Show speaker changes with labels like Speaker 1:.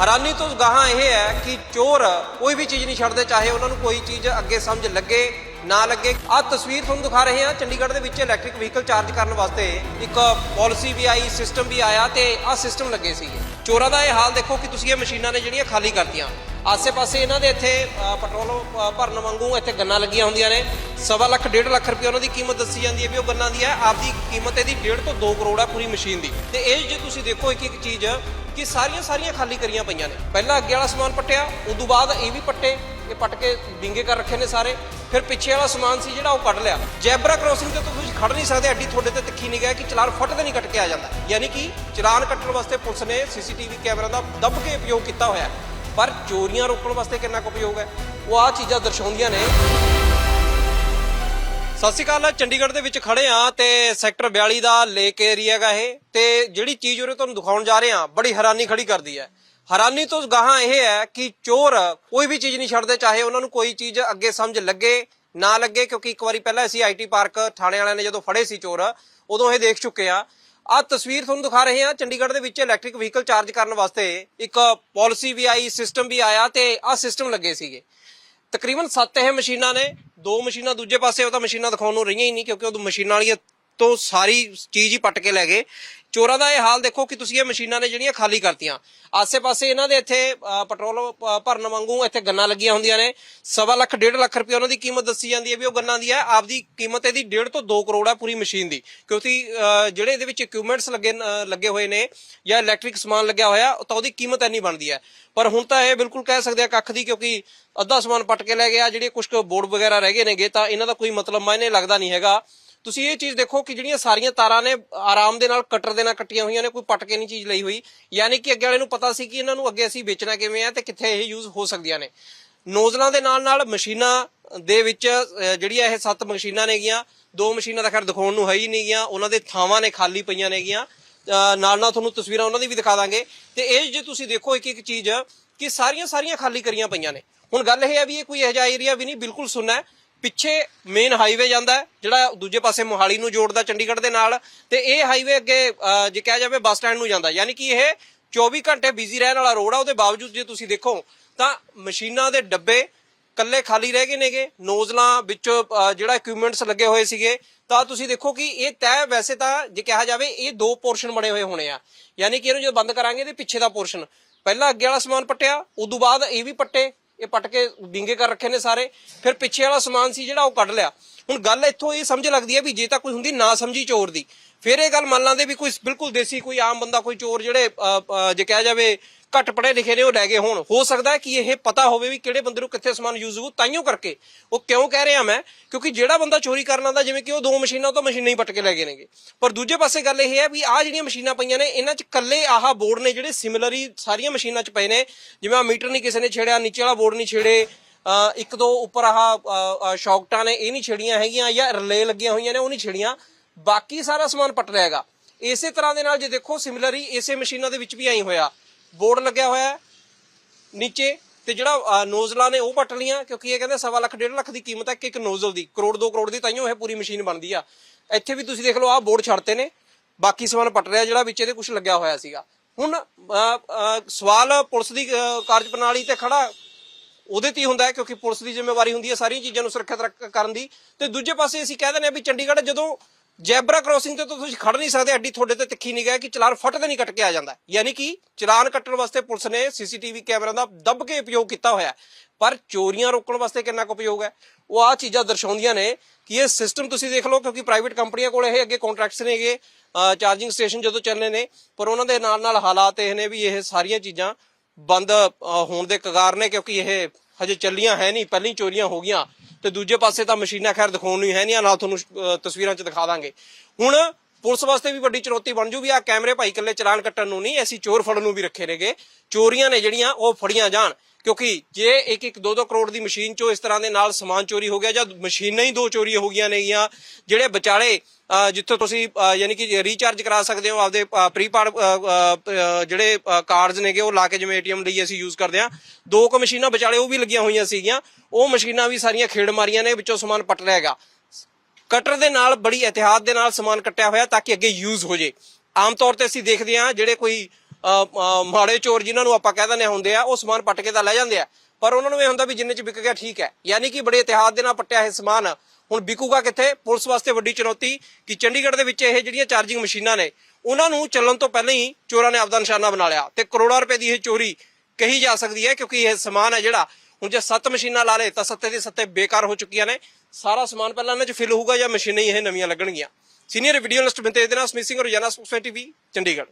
Speaker 1: ਹੈਰਾਨੀ ਤੋਂ ਗਾਹਾਂ ਇਹ ਹੈ ਕਿ ਚੋਰ ਕੋਈ ਵੀ ਚੀਜ਼ ਨਹੀਂ ਛੱਡਦੇ, ਚਾਹੇ ਉਹਨਾਂ ਨੂੰ ਕੋਈ ਚੀਜ਼ ਅੱਗੇ ਸਮਝ ਲੱਗੇ, ਨਾ ਲੱਗੇ। ਆਹ ਤਸਵੀਰ ਤੁਹਾਨੂੰ ਦਿਖਾ ਰਹੇ ਹਾਂ, ਚੰਡੀਗੜ੍ਹ ਦੇ ਵਿੱਚ ਇਲੈਕਟ੍ਰਿਕ ਵਹੀਕਲ ਚਾਰਜ ਕਰਨ ਵਾਸਤੇ ਇੱਕ ਪਾਲਿਸੀ ਵੀ ਆਈ ਸਿਸਟਮ ਵੀ ਆਇਆ ਤੇ ਆਹ ਸਿਸਟਮ ਲੱਗੇ ਸੀਗੇ। ਚੋਰਾਂ ਦਾ ਇਹ ਹਾਲ ਦੇਖੋ ਕਿ ਤੁਸੀਂ ਇਹ ਮਸ਼ੀਨਾਂ ਨੇ ਜਿਹੜੀਆਂ ਖਾਲੀ ਕਰਤੀਆਂ। ਆਸੇ-ਪਾਸੇ ਇਹਨਾਂ ਦੇ ਇੱਥੇ ਪੈਟਰੋਲ ਭਰਨ ਵਾਂਗੂ ਇੱਥੇ ਗੰਨਾ ਲੱਗੀਆਂ ਹੁੰਦੀਆਂ ਨੇ। ਸਵਾ ਲੱਖ, ਡੇਢ ਲੱਖ ਰੁਪਏ ਉਹਨਾਂ ਦੀ ਕੀਮਤ ਦੱਸੀ ਜਾਂਦੀ ਹੈ ਵੀ ਉਹ ਗੰਨਾ ਦੀ ਹੈ। ਆਪਦੀ ਕੀਮਤ ਇਹਦੀ ਡੇਢ ਤੋਂ 2 ਕਰੋੜ ਹੈ ਪੂਰੀ ਮਸ਼ੀਨ ਦੀ। ਤੇ ਇਹ ਜੇ ਤੁਸੀਂ ਦੇਖੋ ਇੱਕ ਇੱਕ ਚੀਜ਼ ਕਿ ਸਾਰੀਆਂ ਸਾਰੀਆਂ ਖਾਲੀ ਕਰੀਆਂ ਪਈਆਂ ਨੇ। ਪਹਿਲਾਂ ਅੱਗੇ ਵਾਲਾ ਸਮਾਨ ਪੱਟਿਆ, ਉਦੋਂ ਬਾਅਦ ਇਹ ਵੀ ਪੱਟੇ, ਇਹ ਪੱਟ ਕੇ ਵਿੰਗੇ ਕਰ ਰੱਖੇ ਨੇ ਸਾਰੇ। ਫਿਰ ਪਿੱਛੇ ਵਾਲਾ ਸਮਾਨ ਸੀ ਜਿਹੜਾ ਉਹ ਕੱਢ ਲਿਆ। ਜੈਬਰਾ ਕ੍ਰੋਸਿੰਗ ਤੇ ਤੁਸੀਂ ਖੜ ਨਹੀਂ ਸਕਦੇ, ਐਡੀ ਤੁਹਾਡੇ ਤੇ ਤਿੱਖੀ ਨਿਗਾਹ ਕਿ ਚਲਾਨ ਫਟ ਤੇ ਨਹੀਂ ਕੱਟ ਕੇ ਆ ਜਾਂਦਾ। ਯਾਨੀ ਕਿ ਚਲਾਨ ਕੱਟਣ ਵਾਸਤੇ ਪੁਲਿਸ ਨੇ ਸੀਸੀਟੀਵੀ ਕੈਮਰਾ ਦਾ ਦੱਬ ਕੇ ਉਪਯੋਗ ਕੀਤਾ ਹੋਇਆ ਪਰ ਚੋਰੀਆਂ ਰੋਕਣ ਵਾਸਤੇ ਕਿੰਨਾ ਕੁ ਉਪਯੋਗ ਹੈ? ਉਹ ਆ ਚੀਜ਼ਾਂ ਦਰਸਾਉਂਦੀਆਂ ਨੇ। ਸਤਿ ਸ਼੍ਰੀ ਅਕਾਲ, ਚੰਡੀਗੜ੍ਹ ਦੇ ਵਿੱਚ ਖੜੇ ਆ ਤੇ ਸੈਕਟਰ 42 ਦਾ ਲੇਕ ਏਰੀਆ ਹੈਗਾ ਇਹ ਤੇ ਜਿਹੜੀ ਚੀਜ਼ ਉਰੇ ਤੁਹਾਨੂੰ ਦਿਖਾਉਣ ਜਾ ਰਹੇ ਆ ਬੜੀ ਹੈਰਾਨੀ ਖੜੀ ਕਰਦੀ ਹੈ। ਹੈਰਾਨੀ ਤੋਂ ਗਾਹਾਂ ਇਹ ਹੈ ਕਿ ਚੋਰ ਕੋਈ ਵੀ ਚੀਜ਼ ਨਹੀਂ ਛੱਡਦੇ, ਚਾਹੇ ਉਹਨਾਂ ਨੂੰ ਕੋਈ ਚੀਜ਼ ਅੱਗੇ ਸਮਝ ਲੱਗੇ, ਨਾ ਲੱਗੇ, ਕਿਉਂਕਿ ਇੱਕ ਵਾਰੀ ਪਹਿਲਾਂ ਅਸੀਂ ਆਈਟੀ ਪਾਰਕ ਥਾਣੇ ਵਾਲਿਆਂ ਨੇ ਜਦੋਂ ਫੜੇ ਸੀ ਚੋਰ, ਉਦੋਂ ਇਹ ਦੇਖ ਚੁੱਕੇ ਆ ਆਹ ਤਸਵੀਰ ਤੁਹਾਨੂੰ ਦਿਖਾ ਰਹੇ ਹਾਂ, ਚੰਡੀਗੜ੍ਹ ਦੇ ਵਿੱਚ ਇਲੈਕਟ੍ਰਿਕ ਵਹੀਕਲ ਚਾਰਜ ਕਰਨ ਵਾਸਤੇ ਇੱਕ ਪਾਲਿਸੀ ਵੀ ਆਈ ਸਿਸਟਮ ਵੀ ਆਇਆ ਤੇ ਆਹ ਸਿਸਟਮ ਲੱਗੇ ਸੀਗੇ। ਤਕਰੀਬਨ 7 ਇਹ ਮਸ਼ੀਨਾਂ ਨੇ। ਦੋ ਮਸ਼ੀਨਾਂ ਦੂਜੇ ਪਾਸੇ ਉਹ ਤਾਂ ਮਸ਼ੀਨਾਂ ਦਿਖਾਉਣ ਨੂੰ ਰਹੀਆਂ ਹੀ ਨਹੀਂ ਕਿਉਂਕਿ ਉਹ ਮਸ਼ੀਨਾਂ ਵਾਲੀਆਂ ਤੋਂ ਸਾਰੀ ਚੀਜ਼ ਹੀ ਪੱਟ ਕੇ ਲੈ ਗਏ। ਚੋਰਾਂ ਦਾ ਇਹ ਹਾਲ ਦੇਖੋ ਕਿ ਤੁਸੀਂ ਇਹ ਮਸ਼ੀਨਾਂ ਨੇ ਜਿਹੜੀਆਂ ਖਾਲੀ ਕਰਤੀਆਂ। ਆਸੇ-ਪਾਸੇ ਇਹਨਾਂ ਦੇ ਇੱਥੇ ਪੈਟਰੋਲ ਭਰਨ ਵਾਂਗੂ ਇੱਥੇ ਗੰਨਾਂ ਲੱਗੀਆਂ ਹੁੰਦੀਆਂ ਨੇ। ਸਵਾ ਲੱਖ, ਡੇਢ ਲੱਖ ਰੁਪਏ ਉਹਨਾਂ ਦੀ ਕੀਮਤ ਦੱਸੀ ਜਾਂਦੀ ਹੈ ਵੀ ਉਹ ਗੰਨਾ ਦੀ ਹੈ। ਆਪਦੀ ਕੀਮਤ ਇਹਦੀ ਡੇਢ ਤੋਂ 2 ਕਰੋੜ ਹੈ ਪੂਰੀ ਮਸ਼ੀਨ ਦੀ। ਕਿਉਂਕਿ ਜਿਹੜੇ ਇਹਦੇ ਵਿੱਚ ਇਕਵਿਪਮੈਂਟਸ ਲੱਗੇ ਲੱਗੇ ਹੋਏ ਨੇ ਜਾਂ ਇਲੈਕਟ੍ਰਿਕ ਸਮਾਨ ਲੱਗਿਆ ਹੋਇਆ, ਤਾਂ ਉਹਦੀ ਕੀਮਤ ਇੰਨੀ ਬਣਦੀ ਹੈ। ਪਰ ਹੁਣ ਤਾਂ ਇਹ ਬਿਲਕੁਲ ਕਹਿ ਸਕਦੇ ਆ ਕੱਖ ਦੀ ਕਿਉਂਕਿ ਅੱਧਾ ਸਮਾਨ ਪੱਟ ਕੇ ਲੈ ਗਿਆ, ਜਿਹੜੇ ਕੁਝ ਕੁ ਬੋਰਡ ਵਗੈਰਾ ਰਹਿ ਗਏ ਨੇਗੇ, ਤਾਂ ਇਹਨਾਂ ਦਾ ਕੋਈ ਮਤਲਬ ਮਾਇਨੇ ਲੱਗਦਾ ਨਹੀਂ ਹੈਗਾ। ਤੁਸੀਂ ਇਹ ਚੀਜ਼ ਦੇਖੋ ਕਿ ਜਿਹੜੀਆਂ ਸਾਰੀਆਂ ਤਾਰਾਂ ਨੇ ਆਰਾਮ ਦੇ ਨਾਲ ਕਟਰ ਦੇ ਨਾਲ ਕੱਟੀਆਂ ਹੋਈਆਂ ਨੇ, ਕੋਈ ਪੱਟ ਕੇ ਨਹੀਂ ਚੀਜ਼ ਲਈ ਹੋਈ। ਯਾਨੀ ਕਿ ਅੱਗੇ ਵਾਲੇ ਨੂੰ ਪਤਾ ਸੀ ਕਿ ਇਹਨਾਂ ਨੂੰ ਅੱਗੇ ਅਸੀਂ ਵੇਚਣਾ ਕਿਵੇਂ ਆ ਤੇ ਕਿੱਥੇ ਇਹ ਯੂਜ਼ ਹੋ ਸਕਦੀਆਂ ਨੇ। ਨੋਜ਼ਲਾਂ ਦੇ ਨਾਲ ਨਾਲ ਮਸ਼ੀਨਾਂ ਦੇ ਵਿੱਚ ਜਿਹੜੀਆਂ ਇਹ ਸੱਤ ਮਸ਼ੀਨਾਂ ਨੇਗੀਆਂ ਦੋ ਮਸ਼ੀਨਾਂ ਦਾ ਖੈਰ ਦਿਖਾਉਣ ਨੂੰ ਹੈ ਹੀ ਨਹੀਂਗੀਆਂ ਉਹਨਾਂ ਦੇ ਥਾਵਾਂ ਨੇ ਖਾਲੀ ਪਈਆਂ ਨੇਗੀਆਂ ਨਾਲ ਨਾਲ ਤੁਹਾਨੂੰ ਤਸਵੀਰਾਂ ਉਹਨਾਂ ਦੀ ਵੀ ਦਿਖਾ ਦਾਂਗੇ। ਤੇ ਇਹ ਜੇ ਤੁਸੀਂ ਦੇਖੋ ਇੱਕ ਇੱਕ ਚੀਜ਼ ਕਿ ਸਾਰੀਆਂ ਸਾਰੀਆਂ ਖਾਲੀ ਕਰੀਆਂ ਪਈਆਂ ਨੇ। ਹੁਣ ਗੱਲ ਇਹ ਹੈ ਵੀ ਇਹ ਕੋਈ ਇਹੋ ਜਿਹਾ ਏਰੀਆ ਵੀ ਨਹੀਂ, ਬਿਲਕੁਲ ਸੁੰਨਾ ਹੈ। ਪਿੱਛੇ ਮੇਨ ਹਾਈਵੇ ਜਾਂਦਾ ਜਿਹੜਾ ਦੂਜੇ ਪਾਸੇ ਮੋਹਾਲੀ ਨੂੰ ਜੋੜਦਾ ਚੰਡੀਗੜ੍ਹ ਦੇ ਨਾਲ, ਤੇ ਇਹ ਹਾਈਵੇ ਅੱਗੇ ਜੇ ਕਿਹਾ ਜਾਵੇ ਬੱਸ ਸਟੈਂਡ ਨੂੰ ਜਾਂਦਾ। ਯਾਨੀ ਕਿ ਇਹ 24 ਘੰਟੇ ਬਿਜ਼ੀ ਰਹਿਣ ਵਾਲਾ ਰੋਡ ਆ, ਉਹਦੇ ਬਾਵਜੂਦ ਜੇ ਤੁਸੀਂ ਦੇਖੋ, ਤਾਂ ਮਸ਼ੀਨਾਂ ਦੇ ਡੱਬੇ ਕੱਲੇ ਖਾਲੀ ਰਹਿ ਗਏ ਨੇਗੇ। ਨੋਜ਼ਲਾਂ ਵਿੱਚ ਜਿਹੜਾ ਇਕਵਿਪਮੈਂਟਸ ਲੱਗੇ ਹੋਏ ਸੀਗੇ, ਤਾਂ ਤੁਸੀਂ ਦੇਖੋ ਕਿ ਇਹ ਤੈ ਵੈਸੇ ਤਾਂ, ਜੇ ਕਿਹਾ ਜਾਵੇ, ਇਹ ਦੋ ਪੋਰਸ਼ਨ ਬਣੇ ਹੋਏ ਹੋਣੇ ਆ। ਯਾਨੀ ਕਿ ਇਹਨੂੰ ਜਦੋਂ ਬੰਦ ਕਰਾਂਗੇ ਤੇ ਪਿੱਛੇ ਦਾ ਪੋਰਸ਼ਨ ਪਹਿਲਾਂ ਅੱਗੇ ਵਾਲਾ ਸਮਾਨ ਪੱਟਿਆ, ਉਦੋਂ ਬਾਅਦ ਇਹ ਵੀ ਪੱਟੇ। ਇਹ ਪੱਟ ਕੇ ਵਿੰਗੇ ਕਰ ਰੱਖੇ ਨੇ ਸਾਰੇ। ਫਿਰ ਪਿੱਛੇ ਵਾਲਾ ਸਮਾਨ ਸੀ ਜਿਹੜਾ ਉਹ ਕੱਢ ਲਿਆ। ਹੁਣ ਗੱਲ ਇੱਥੋਂ ਇਹ ਸਮਝ ਲੱਗਦੀ ਹੈ ਵੀ ਜੇ ਤਾਂ ਕੋਈ ਹੁੰਦੀ ਨਾ ਸਮਝੀ ਚੋਰ ਦੀ। ਫਿਰ ਇਹ ਗੱਲ ਮੰਨ ਲਾਂਦੇ ਵੀ ਕੋਈ ਬਿਲਕੁਲ ਦੇਸੀ ਕੋਈ ਆਮ ਬੰਦਾ ਕੋਈ ਚੋਰ ਜਿਹੜੇ ਅ, ਜੇ ਕਿਹਾ ਜਾਵੇ ਘੱਟ ਪੜੇ ਲਿਖੇ ਨੇ, ਉਹ ਲੈ ਗਏ ਹੋਣ। ਹੋ ਸਕਦਾ ਹੈ ਕਿ ਇਹ ਪਤਾ ਹੋਵੇ ਵੀ ਕਿਹੜੇ ਬੰਦੇ ਨੂੰ ਕਿੱਥੇ ਸਮਾਨ ਯੂਜ਼ ਹੋਊ ਤਾਈਓ ਕਰਕੇ। ਉਹ ਕਿਉਂ ਕਹਿ ਰਿਹਾ ਮੈਂ? ਕਿਉਂਕਿ ਜਿਹੜਾ ਬੰਦਾ ਚੋਰੀ ਕਰਨ ਆਉਂਦਾ, ਜਿਵੇਂ ਕਿ ਉਹ ਦੋ ਮਸ਼ੀਨਾਂ ਤੋਂ ਮਸ਼ੀਨਾਂ ਹੀ ਪੱਟ ਕੇ ਲੈ ਗਏ ਨੇਗੇ। ਪਰ ਦੂਜੇ ਪਾਸੇ ਗੱਲ ਇਹ ਹੈ ਵੀ ਆਹ ਜਿਹੜੀਆਂ ਮਸ਼ੀਨਾਂ ਪਈਆਂ ਨੇ, ਇਹਨਾਂ 'ਚ ਕੱਲੇ ਆਹ ਬੋਰਡ ਨੇ ਜਿਹੜੇ ਸਿਮਿਲਰ ਸਾਰੀਆਂ ਮਸ਼ੀਨਾਂ 'ਚ ਪਏ ਨੇ। ਜਿਵੇਂ ਆ ਮੀਟਰ ਨਹੀਂ ਕਿਸੇ ਨੇ ਛੇੜਿਆ, ਨੀਚੇ ਵਾਲਾ ਬੋਰਡ ਨਹੀਂ ਛੇੜੇ। ਇੱਕ ਦੋ ਉੱਪਰ ਆਹ ਸ਼ੌਕਟਾਂ ਨੇ, ਇਹ ਨਹੀਂ ਛੇੜੀਆਂ ਹੈਗੀਆਂ ਜਾਂ ਰਲੇ ਲੱਗੀਆਂ ਹੋਈਆਂ ਨੇ, ਉਹ ਨਹੀਂ ਛੇੜੀਆਂ। ਬਾਕੀ ਸਾਰਾ ਸਮਾਨ ਪੱਟ ਲਿਆਗਾ ਇਸੇ ਤਰ੍ਹਾਂ ਦੇ ਨਾਲ ਜੇ ਦੇਖੋ ਸਿਮਿਲਰ ਹੀ ਇਸੇ ਮਸ਼ੀਨਾਂ ਦੇ ਵਿੱਚ ਵੀ ਆਈ ਹੋਇਆ। ਬੋਰਡ ਲੱਗਿਆ ਹੋਇਆ ਹੈ ਨੀਚੇ ਤੇ ਜਿਹੜਾ ਨੋਜ਼ਲਾਂ ਨੇ ਉਹ ਪੱਟ ਲੀਆਂ ਕਿਉਂਕਿ ਇਹ ਕਹਿੰਦੇ ਸਵਾ ਲੱਖ ਡੇਢ ਲੱਖ ਦੀ ਕੀਮਤ ਹੈ ਕਿ ਇੱਕ ਨੋਜ਼ਲ ਦੀ। ਕਰੋੜ 2 ਕਰੋੜ ਦੀ ਤਾਈਓ ਇਹ ਪੂਰੀ ਮਸ਼ੀਨ ਬਣਦੀ ਆ। ਇੱਥੇ ਵੀ ਤੁਸੀਂ ਦੇਖ ਲਓ ਆਹ ਬੋਰਡ ਛੱਡਤੇ ਨੇ। ਬਾਕੀ ਸਮਾਨ ਪੱਟ ਰਿਹਾ ਜਿਹੜਾ ਵਿੱਚ ਇਹਦੇ ਕੁਝ ਲੱਗਿਆ ਹੋਇਆ ਸੀਗਾ। ਹੁਣ ਸਵਾਲ ਪੁਲਿਸ ਦੀ ਅ, ਕਾਰਜ ਪ੍ਰਣਾਲੀ ਤੇ ਖੜਾ ਉਹਦੇ ਤੇ ਹੀ ਹੁੰਦਾ ਹੈ ਕਿਉਂਕਿ ਪੁਲਿਸ ਦੀ ਜ਼ਿੰਮੇਵਾਰੀ ਹੁੰਦੀ ਹੈ ਸਾਰੀਆਂ ਚੀਜ਼ਾਂ ਨੂੰ ਸੁਰੱਖਿਅਤ ਕਰਨ ਦੀ। ਤੇ ਦੂਜੇ ਪਾਸੇ ਅਸੀਂ ਕਹਿ ਦਿੰਦੇ ਆ ਵੀ ਚੰਡੀਗੜ੍ਹ ਜਦੋਂ ਜੈਬਰਾ ਕ੍ਰੋਸਿੰਗ ਤੇ ਤਾਂ ਤੁਸੀਂ ਖੜ ਨਹੀਂ ਸਕਦੇ, ਐਡੀ ਤੁਹਾਡੇ ਤੇ ਤਿੱਖੀ ਨਿਗਾਹ ਹੈ ਕਿ ਚਲਾਨ ਫਟ ਤੇ ਨਹੀਂ ਕੱਟ ਕੇ ਆ ਜਾਂਦਾ। ਯਾਨੀ ਕਿ ਚਲਾਨ ਕੱਟਣ ਵਾਸਤੇ ਪੁਲਿਸ ਨੇ ਸੀਸੀਟੀਵੀ ਕੈਮਰਾ ਦਾ ਦੱਬ ਕੇ ਉਪਯੋਗ ਕੀਤਾ ਹੋਇਆ ਪਰ ਚੋਰੀਆਂ ਰੋਕਣ ਵਾਸਤੇ ਕਿੰਨਾ ਕੁ ਉਪਯੋਗ ਹੈ? ਉਹ ਆ ਚੀਜ਼ਾਂ ਦਰਸਾਉਂਦੀਆਂ ਨੇ ਕਿ ਇਹ ਸਿਸਟਮ ਤੁਸੀਂ ਦੇਖ ਲਓ, ਕਿਉਂਕਿ ਪ੍ਰਾਈਵੇਟ ਕੰਪਨੀਆਂ ਕੋਲ ਇਹ ਅੱਗੇ ਕੰਟਰੈਕਟਸ ਨੇਗੇ ਚਾਰਜਿੰਗ ਸਟੇਸ਼ਨ ਜਦੋਂ ਚੱਲਨੇ ਨੇ, ਪਰ ਉਹਨਾਂ ਦੇ ਨਾਲ ਨਾਲ ਹਾਲਾਤ ਇਹ ਨੇ ਵੀ ਇਹ ਸਾਰੀਆਂ ਚੀਜ਼ਾਂ ਬੰਦ ਹੋਣ ਦੇ ਕਗਾਰ ਨੇ, ਕਿਉਂਕਿ ਇਹ ਹਜੇ ਚੱਲੀਆਂ ਹੈ ਨਹੀਂ, ਪਹਿਲਾਂ ਹੀ ਚੋਰੀਆਂ ਹੋ ਗਈਆਂ। ਤੇ ਦੂਜੇ ਪਾਸੇ ਤਾਂ ਮਸ਼ੀਨਾਂ ਖੈਰ ਦਿਖਾਉਣ ਨੂੰ ਹੀ ਹੈ ਨਹੀਂ ਨਾਲ ਤੁਹਾਨੂੰ ਅ, ਤਸਵੀਰਾਂ 'ਚ ਦਿਖਾ ਦਾਂਗੇ। ਹੁਣ ਪੁਲਿਸ ਵਾਸਤੇ ਵੀ ਵੱਡੀ ਚੁਣੌਤੀ ਬਣ ਜੂ ਵੀ ਆ ਕੈਮਰੇ ਭਾਈ ਇਕੱਲੇ ਚਲਾਨ ਕੱਟਣ ਨੂੰ ਨਹੀਂ ਅਸੀਂ ਚੋਰ ਫੜਨ ਨੂੰ ਵੀ ਰੱਖੇ ਨੇਗੇ। ਚੋਰੀਆਂ ਨੇ ਜਿਹੜੀਆਂ ਉਹ ਫੜੀਆਂ ਜਾਣ। ਕਿਉਂਕਿ ਜੇ ਇੱਕ ਇੱਕ 2-2 ਕਰੋੜ ਦੀ ਮਸ਼ੀਨ ਚੋਂ ਇਸ ਤਰ੍ਹਾਂ ਦੇ ਨਾਲ ਸਮਾਨ ਚੋਰੀ ਹੋ ਗਿਆ ਜਾਂ ਮਸ਼ੀਨਾਂ ਹੀ ਦੋ ਚੋਰੀ ਹੋ ਗਈਆਂ ਨੇਗੀਆਂ ਜਿਹੜੇ ਵਿਚਾਲੇ ਅ, ਜਿੱਥੋਂ ਤੁਸੀਂ ਯਾਨੀ ਕਿ ਰੀਚਾਰਜ ਕਰਾ ਸਕਦੇ ਹੋ ਆਪਦੇ ਪ੍ਰੀਪਾਡ ਜਿਹੜੇ ਕਾਰਡਸ ਨੇਗੇ ਉਹ ਲਾ ਕੇ ਜਿਵੇਂ ਏਟੀਐਮ ਲਈ ਅਸੀਂ ਯੂਜ਼ ਕਰਦੇ ਆ ਦੋ ਕੁ ਮਸ਼ੀਨਾਂ ਵਿਚਾਲੇ ਉਹ ਵੀ ਲੱਗੀਆਂ ਹੋਈਆਂ ਸੀਗੀਆਂ। ਉਹ ਮਸ਼ੀਨਾਂ ਵੀ ਸਾਰੀਆਂ ਖੇੜ ਮਾਰੀਆਂ ਨੇ ਵਿੱਚੋਂ ਸਮਾਨ ਪੱਟ ਲਿਆ ਹੈਗਾ। ਕਟਰ ਦੇ ਨਾਲ, ਬੜੀ ਇਤਿਹਾਦ ਦੇ ਨਾਲ ਸਮਾਨ ਕੱਟਿਆ ਹੋਇਆ ਤਾਂ ਕਿ ਅੱਗੇ ਯੂਜ਼ ਹੋ ਜੇ। ਆਮ ਤੌਰ ਤੇ ਅਸੀਂ ਦੇਖਦੇ ਹਾਂ, ਜਿਹੜੇ ਕੋਈ ਮਾੜੇ ਚੋਰ ਜਿਨ੍ਹਾਂ ਨੂੰ ਆਪਾਂ ਕਹਿ ਦਿੰਦੇ ਹੁੰਦੇ ਆ, ਉਹ ਸਮਾਨ ਪੱਟ ਕੇ ਤਾਂ ਲੈ ਜਾਂਦੇ ਆ। ਪਰ ਉਹਨਾਂ ਨੂੰ ਇਹ ਹੁੰਦਾ ਵੀ ਜਿੰਨੇ ਚ ਵਿਕ ਗਿਆ ਠੀਕ ਹੈ। ਯਾਨੀ ਕਿ ਬੜੇ ਇਤਿਹਾਦ ਦੇ ਨਾਲ ਪੱਟਿਆ ਇਹ ਸਮਾਨ ਹੁਣ ਵਿਕੂਗਾ ਕਿੱਥੇ? ਪੁਲਿਸ ਵਾਸਤੇ ਵੱਡੀ ਚੁਣੌਤੀ ਕਿ ਚੰਡੀਗੜ੍ਹ ਦੇ ਵਿੱਚ ਇਹ ਜਿਹੜੀਆਂ ਚਾਰਜਿੰਗ ਮਸ਼ੀਨਾਂ ਨੇ, ਉਹਨਾਂ ਨੂੰ ਚੱਲਣ ਤੋਂ ਪਹਿਲਾਂ ਹੀ ਚੋਰਾਂ ਨੇ ਆਪਦਾ ਨਿਸ਼ਾਨਾ ਬਣਾ ਲਿਆ। ਤੇ ਕਰੋੜਾਂ ਰੁਪਏ ਦੀ ਇਹ ਚੋਰੀ ਕਹੀ ਜਾ ਸਕਦੀ ਹੈ ਕਿਉਂਕਿ ਇਹ ਸਮਾਨ ਹੈ ਜਿਹੜਾ ਹੁਣ ਜੇ ਸੱਤ ਮਸ਼ੀਨਾਂ ਲਾ ਲੇ ਤਾਂ ਸੱਤੇ ਦੇ ਸੱਤੇ ਬੇਕਾਰ ਹੋ ਚੁੱਕੀਆਂ ਨੇ। ਸਾਰਾ ਸਮਾਨ ਪਹਿਲਾਂ ਇਹਨਾਂ 'ਚ ਫਿਲ ਹੋਊਗਾ ਜਾਂ ਮਸ਼ੀਨਾਂ ਹੀ ਇਹ ਨਵੀਆਂ ਲੱਗਣਗੀਆਂ। ਸੀਨੀਅਰ ਵੀਡੀਓ ਲਿਸਟ ਬਿੰਤੇ ਦੇ ਨਾਲ ਸਮਿਸਿੰਗ ਰੋਜ਼ਾਨਾ ਸਪੋਕਸ ਟੀਵੀ, ਚੰਡੀਗੜ੍ਹ।